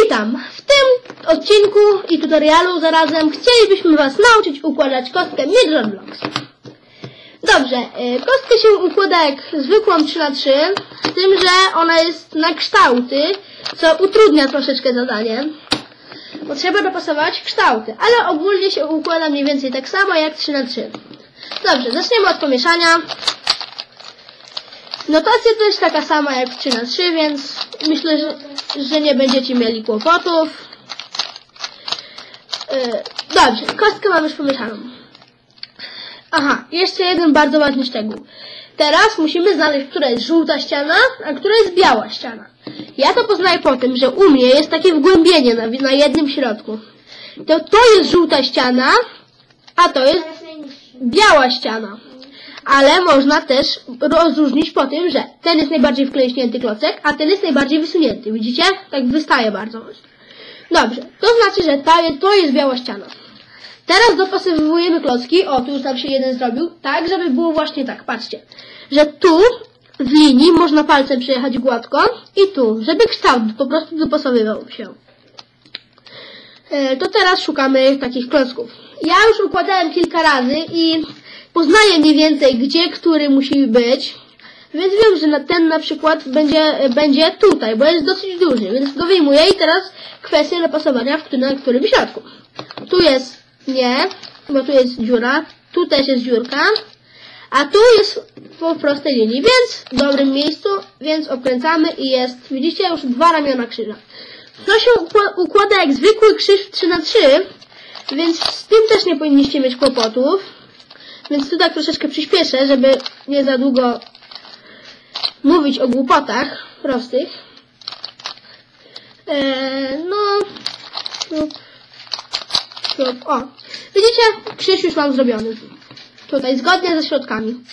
Witam! W tym odcinku i tutorialu zarazem chcielibyśmy Was nauczyć układać kostkę Midrun Blocks. Dobrze, y, kostkę się układa jak zwykłą 3 na 3 z tym, że ona jest na kształty, co utrudnia troszeczkę zadanie. Bo trzeba dopasować kształty, ale ogólnie się układa mniej więcej tak samo jak 3 na 3 Dobrze, zaczniemy od pomieszania. Notacja to jest taka sama jak 3 na 3 więc myślę, że, że nie będziecie mieli kłopotów. Yy, dobrze, kostkę mamy już pomieszaną. Aha, jeszcze jeden bardzo ważny szczegół. Teraz musimy znaleźć, która jest żółta ściana, a która jest biała ściana. Ja to poznaję po tym, że u mnie jest takie wgłębienie na, na jednym środku. To, to jest żółta ściana, a to jest biała ściana. Ale można też rozróżnić po tym, że ten jest najbardziej wklęśnięty klocek, a ten jest najbardziej wysunięty. Widzicie? Tak wystaje bardzo. Dobrze. To znaczy, że ta, to jest biała ściana. Teraz dopasowujemy klocki. O, tu już tam się jeden zrobił. Tak, żeby było właśnie tak. Patrzcie. Że tu w linii można palcem przejechać gładko i tu, żeby kształt po prostu dopasowywał się. E, to teraz szukamy takich klocków. Ja już układałem kilka razy i poznaję mniej więcej, gdzie który musi być. Więc wiem, że ten na przykład będzie, będzie tutaj, bo jest dosyć duży, więc go wyjmuję i teraz kwestia dopasowania w, na którym środku. Tu jest nie, bo tu jest dziura, tu też jest dziurka, a tu jest po prostej linii, więc w dobrym miejscu, więc obkręcamy i jest, widzicie, już dwa ramiona krzyża. To się układa jak zwykły krzyż 3 na 3 więc z tym też nie powinniście mieć kłopotów. Więc tu tak troszeczkę przyspieszę, żeby nie za długo mówić o głupotach prostych. Eee, no, o, widzicie, krzyż już mam zrobiony. Tutaj, zgodnie ze środkami.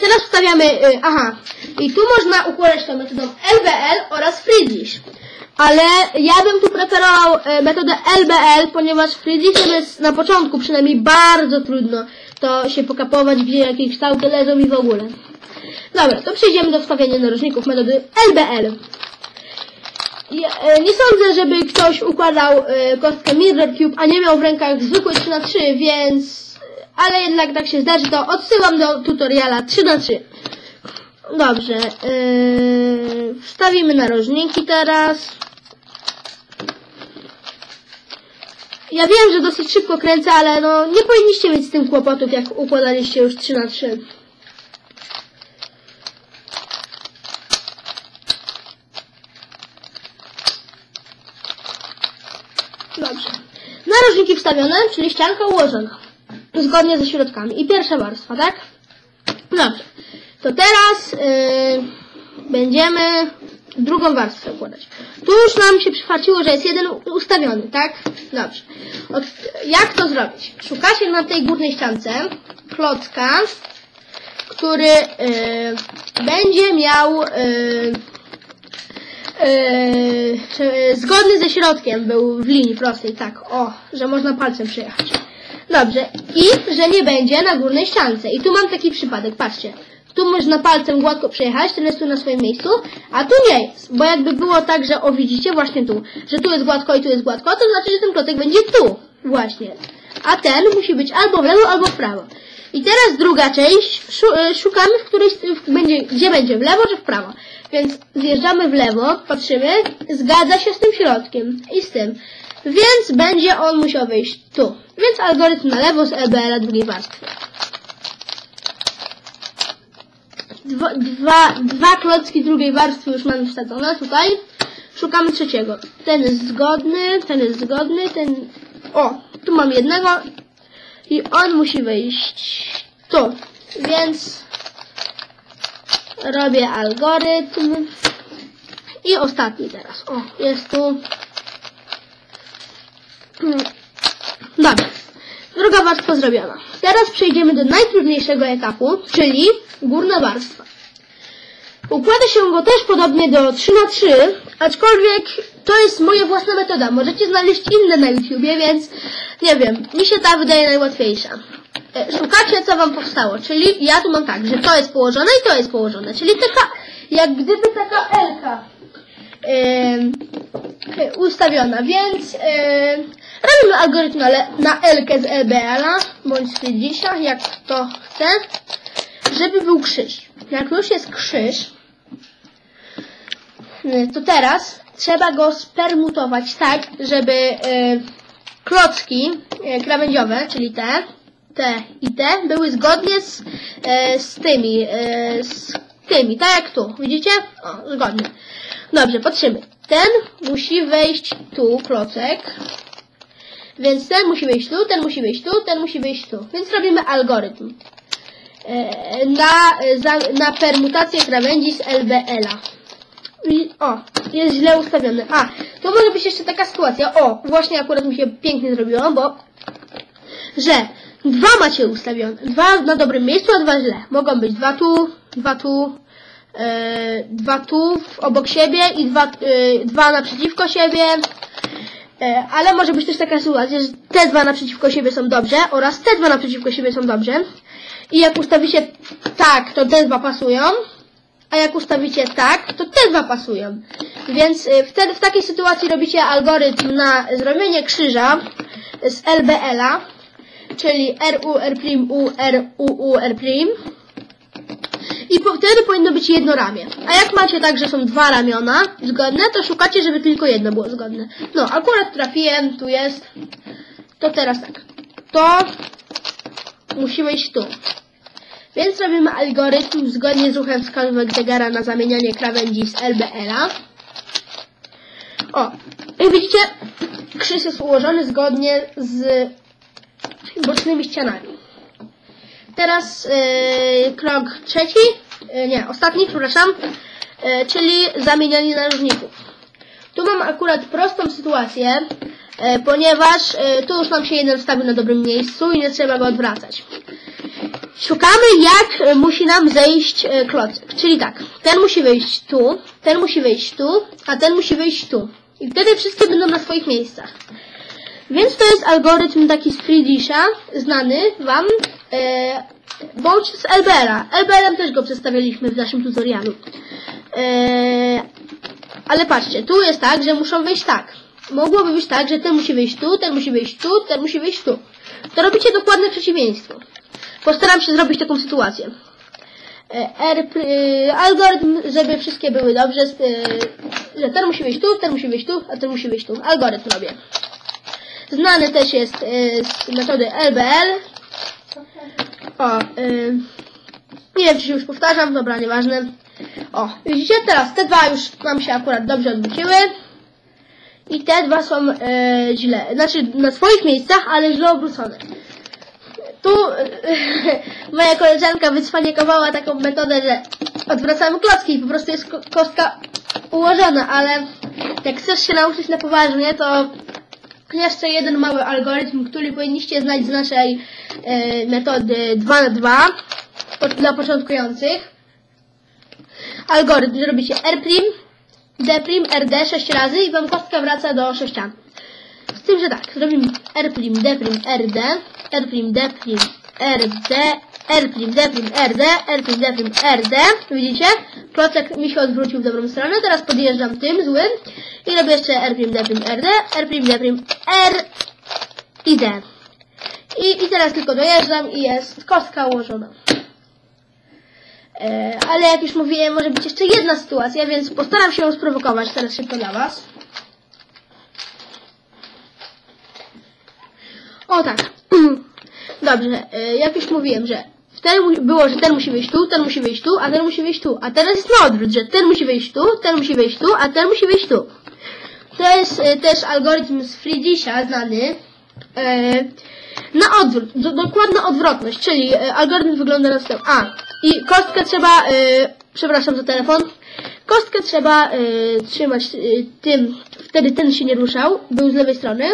Teraz wstawiamy, yy, aha, i tu można układać to metodą LBL oraz Friedrich. Ale ja bym tu preferował e, metodę LBL, ponieważ Friedrichem jest na początku przynajmniej bardzo trudno to się pokapować, gdzie jakieś kształty leżą i w ogóle. Dobra, to przejdziemy do wstawiania narożników metody LBL. Ja, e, nie sądzę, żeby ktoś układał e, kostkę Mirror Cube, a nie miał w rękach zwykłej 3 na 3 więc... Ale jednak tak się zdarzy, to odsyłam do tutoriala 3 na 3 Dobrze, yy, wstawimy narożniki teraz. Ja wiem, że dosyć szybko kręcę, ale no nie powinniście mieć z tym kłopotów, jak układaliście już 3 na 3 Dobrze. Narożniki wstawione, czyli ścianka ułożona. Zgodnie ze środkami. I pierwsza warstwa, tak? Yy, będziemy drugą warstwę układać. Tu już nam się przyfarciło, że jest jeden ustawiony, tak? Dobrze. Od, jak to zrobić? Szukacie na tej górnej ściance klocka, który yy, będzie miał yy, yy, zgodny ze środkiem był w linii prostej, tak, o, że można palcem przejechać. Dobrze, i że nie będzie na górnej ściance. I tu mam taki przypadek, patrzcie. Tu można palcem gładko przejechać, ten jest tu na swoim miejscu, a tu nie jest. Bo jakby było tak, że o widzicie właśnie tu, że tu jest gładko i tu jest gładko, to znaczy, że ten klotek będzie tu właśnie. A ten musi być albo w lewo, albo w prawo. I teraz druga część, e, szukamy, w której będzie, gdzie będzie, w lewo czy w prawo. Więc zjeżdżamy w lewo, patrzymy, zgadza się z tym środkiem i z tym. Więc będzie on musiał wyjść tu. Więc algorytm na lewo z EBL-a drugiej warstwy. Dwa, dwa, dwa klocki drugiej warstwy już mamy wsadzone tutaj. Szukamy trzeciego. Ten jest zgodny, ten jest zgodny, ten... O, tu mam jednego i on musi wyjść tu. Więc robię algorytm i ostatni teraz. O, jest tu. Dobrze. Druga warstwa zrobiona. Teraz przejdziemy do najtrudniejszego etapu, czyli górna warstwa. Układa się go też podobnie do 3 na 3 aczkolwiek to jest moja własna metoda. Możecie znaleźć inne na YouTubie, więc nie wiem, mi się ta wydaje najłatwiejsza. E, szukacie, co wam powstało, czyli ja tu mam tak, że to jest położone i to jest położone, czyli taka, jak gdyby taka Elka. e, ustawiona, więc e, robimy algorytm na, na Elkę z EBL-a, bądź z Friedricha, jak kto chce, żeby był krzyż. Jak już jest krzyż, e, to teraz trzeba go spermutować tak, żeby e, klocki e, krawędziowe, czyli te, te i te, były zgodnie z, e, z tymi, z tymi, tak jak tu, widzicie? O, zgodnie. Dobrze, patrzymy. Ten musi wejść tu, klocek. Więc ten musi wejść tu, ten musi wejść tu, ten musi wejść tu. Więc robimy algorytm. E, na, za, na permutację krawędzi z LBL-a. I- O, jest źle ustawiony. A, to może być jeszcze taka sytuacja. O, właśnie akurat mi się pięknie zrobiło, bo że dwa macie ustawione. Dwa na dobrym miejscu, a dwa źle. Mogą być dwa tu, dwa tu, e, dwa tu obok siebie i dwa, e, dwa naprzeciwko siebie. E, ale może być też taka sytuacja, że te dwa naprzeciwko siebie są dobrze oraz te dwa naprzeciwko siebie są dobrze. I jak ustawicie tak, to te dwa pasują. A jak ustawicie tak, to te dwa pasują. Więc y, wtedy w takiej sytuacji robicie algorytm na zrobienie krzyża z LBL-a, czyli RU, R', U, R, U, U, R'. I po, wtedy powinno być jedno ramię. A jak macie tak, że są dwa ramiona zgodne, to szukacie, żeby tylko jedno było zgodne. No, akurat trafiłem, tu jest. To teraz tak. To musi wejść tu. Więc robimy algorytm zgodnie z ruchem wskazówek zegara na zamienianie krawędzi z LBL-a. O, jak widzicie, krzyż jest ułożony zgodnie z bocznymi ścianami. Teraz yy, krok trzeci, nie, ostatni, przepraszam, yy, czyli zamienianie narożników. Tu mam akurat prostą sytuację, yy, ponieważ tu już nam się jeden wstawił na dobrym miejscu i nie trzeba go odwracać. Szukamy jak e, musi nam zejść e, klocek. Czyli tak, ten musi wejść tu, ten musi wejść tu, a ten musi wejść tu. I wtedy wszystkie będą na swoich miejscach. Więc to jest algorytm taki z Friedricha, znany Wam, e, bądź z LBR-a. LBR-em też go przedstawialiśmy w naszym tutorialu. E, ale patrzcie, tu jest tak, że muszą wejść tak. Mogłoby być tak, że ten musi wejść tu, ten musi wejść tu, ten musi wejść tu. To robicie dokładne przeciwieństwo. Postaram się zrobić taką sytuację. E, R, y, algorytm, żeby wszystkie były dobrze, y, że ten musi wejść tu, ten musi wejść tu, a ten musi wejść tu. Algorytm robię. Znany też jest z metody LBL. O, y, nie wiem, czy się już powtarzam, dobra, nieważne. O, widzicie, teraz te dwa już nam się akurat dobrze odwróciły. I te dwa są y, źle, znaczy na swoich miejscach, ale źle obrócone. Tu moja koleżanka wycwaniakowała taką metodę, że odwracamy klocki i po prostu jest ko- kostka ułożona, ale jak chcesz się nauczyć na poważnie, to jeszcze jeden mały algorytm, który powinniście znać z naszej e, metody 2 na 2 po- dla początkujących. Algorytm zrobicie R', D', RD 6 razy i wam kostka wraca do sześcian. Z tym, że tak, zrobimy R', D', RD, R', D', RD, R', D', RD, R', D', RD. Widzicie? Klocek mi się odwrócił w dobrą stronę. Teraz podjeżdżam tym złym i robię jeszcze R', D', RD, R', D', R i D. I, I teraz tylko dojeżdżam i jest kostka ułożona. E, ale jak już mówiłem, może być jeszcze jedna sytuacja, więc postaram się ją sprowokować teraz szybko dla Was. O tak. Dobrze, e, jak już mówiłem, że ten było, że ten musi wyjść tu, ten musi wyjść tu, a ten musi wyjść tu. A teraz jest na odwrót, że ten musi wyjść tu, ten musi wyjść tu, a ten musi wyjść tu. To jest e, też algorytm z Friedricha znany. E, na odwrót, do, dokładna odwrotność, czyli e, algorytm wygląda następnie. A, i kostkę trzeba, przepraszam za telefon, kostkę trzeba trzymać tym, wtedy ten się nie ruszał, był z lewej strony,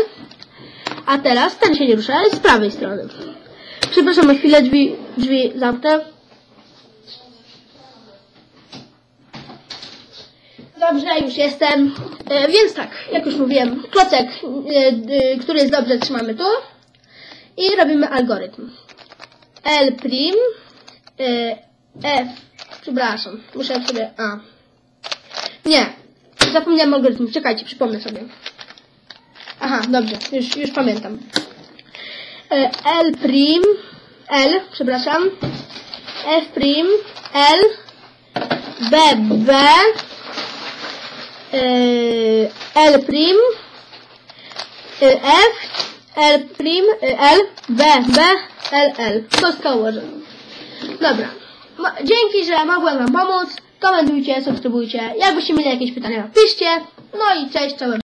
a teraz ten się nie rusza, ale z prawej strony. Przepraszam chwilę, drzwi, drzwi zamknę. Dobrze, już jestem. E, więc tak, jak już mówiłem, klocek, e, e, który jest dobrze, trzymamy tu. I robimy algorytm. L prim, e, F, przepraszam, muszę sobie, a. Nie. zapomniałem algorytmu. Czekajcie, przypomnę sobie. Aha, dobrze, już, już pamiętam. E, L prim, L, przepraszam. F prim, L, B, B, e, L prim, e, F, L prim, L, B, B, L, L. Kostka ułożona. Dobra. Dzięki, że mogłem Wam pomóc. Komentujcie, subskrybujcie. Jakbyście mieli jakieś pytania, napiszcie. No i cześć, czołem.